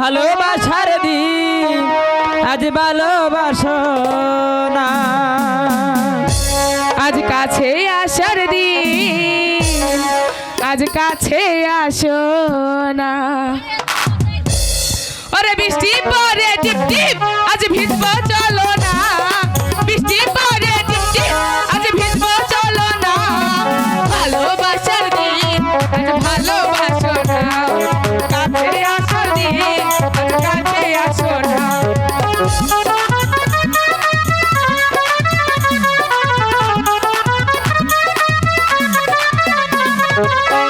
ভালোবাসার দিন, আজ ভালোবাসো না। আজ কাছে আসার দিন, আজ কাছে আসো না। ওরে বৃষ্টি পরে টিপ টিপ, আজ ভিজবো Música